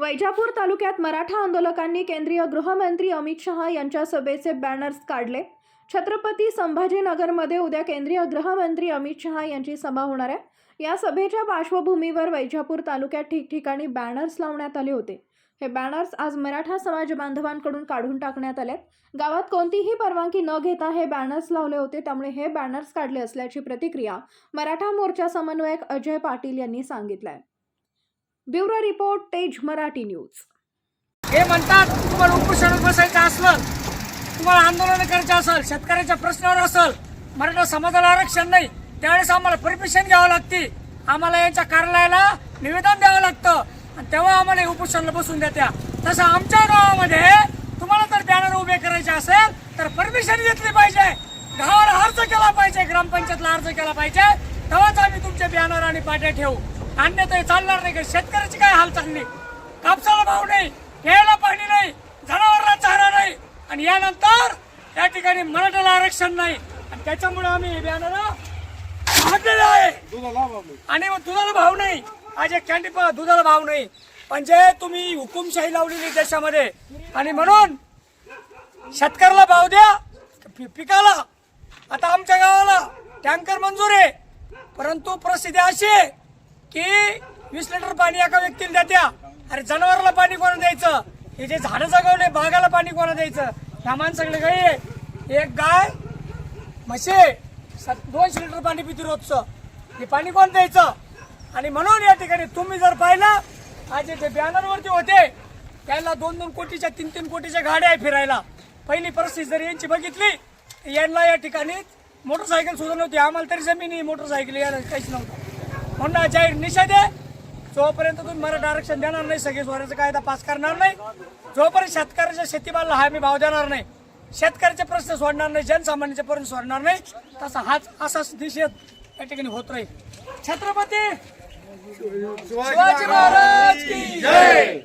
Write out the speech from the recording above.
वैजापूर तालुक्यात मराठा आंदोलकांनी केंद्रीय गृहमंत्री अमित शहा यांच्या सभेचे बॅनर्स काढले. छत्रपती संभाजीनगरमध्ये उद्या केंद्रीय गृहमंत्री अमित शहा यांची सभा होणार आहे. या सभेच्या पार्श्वभूमीवर वैजापूर तालुक्यात ठिकठिकाणी बॅनर्स लावण्यात आले होते. हे बॅनर्स आज मराठा समाज बांधवांकडून काढून टाकण्यात आले गावात कोणतीही परवानगी न घेता हे बॅनर्स लावले होते त्यामुळे हे बॅनर्स काढले असल्याची प्रतिक्रिया मराठा मोर्चा समन्वयक अजय पाटील यांनी सांगितलं आहे ब्युरो रिपोर्ट तेज मराठी न्यूज. हे म्हणतात तुम्हाला उपोषण बसायचं असलं तुम्हाला आंदोलन करायचं असेल शेतकऱ्याच्या प्रश्नावर असेल मराठा समाजाला आरक्षण नाही त्यावेळेस आम्हाला परमिशन घ्यावं लागते. आम्हाला यांच्या कार्यालयाला निवेदन द्यावं लागतं. आणि तेव्हा आम्हाला हे बसून देत्या. तसं आमच्या गावामध्ये तुम्हाला जर बॅनर उभे करायचे असेल तर परमिशन घेतली पाहिजे. गावाला अर्ज केला पाहिजे ग्रामपंचायतला अर्ज केला पाहिजे तेव्हाच आम्ही तुमचे बॅनर आणि पाट्या ठेवू. अन्यथा हे चालणार नाही का? शेतकऱ्याची काय हाल चालली कापसाला भाव नाही घ्यायला पाणी नाही जनावरांना चारा नाही. आणि यानंतर या ठिकाणी मराठ्याला आरक्षण नाही. आणि त्याच्यामुळे आम्ही हे बॅनर काढलेलं आहे. आणि दुधाला भाव नाही. आज एक कॅन्डी पहा दुधाला भाव नाही. म्हणजे तुम्ही हुकुमशाही लावलेली देशामध्ये आणि म्हणून शेतकऱ्याला भाव द्या पिकाला. आता आमच्या गावाला टँकर मंजूर आहे. परंतु परिस्थिती अशी आहे की वीस लिटर पाणी एका व्यक्तीला देत्या अरे जनावराला पाणी कोणा द्यायचं? हे जे झाडं जगवले बागाला पाणी कोणा द्यायचं? ह्या माणसाकडे गाई आहे एक गाय म्हशी आहे. सात- दोनशे लिटर पाणी पिती रोजचं हे पाणी कोण द्यायचं? आणि म्हणून या ठिकाणी तुम्ही जर पाहिलं आज जे बॅनरवरती होते त्याला दोन दोन कोटीच्या तीन तीन कोटीच्या गाड्या आहे फिरायला. पहिली परिस्थिती जर यांची बघितली तर यांना या ठिकाणी मोटरसायकल सुद्धा नव्हती. आम्हाला तरी जमीन मोटरसायकल यायला काहीच नव्हतं. म्हणून हा जाहीर निषेध आहे. जोपर्यंत तुम्ही मराठा आरक्षण देणार नाही सगळे स्वराचा कायदा पास करणार नाही. जोपर्यंत शेतकऱ्याच्या शेतीमालाला हमी भाव देणार नाही शेतकऱ्याचे प्रश्न सोडणार नाही जनसामान्याचे प्रश्न सोडणार नाही तसा हाच असाच निषेध या ठिकाणी होत राहील. छत्रपती शिवाजी महाराज की जय!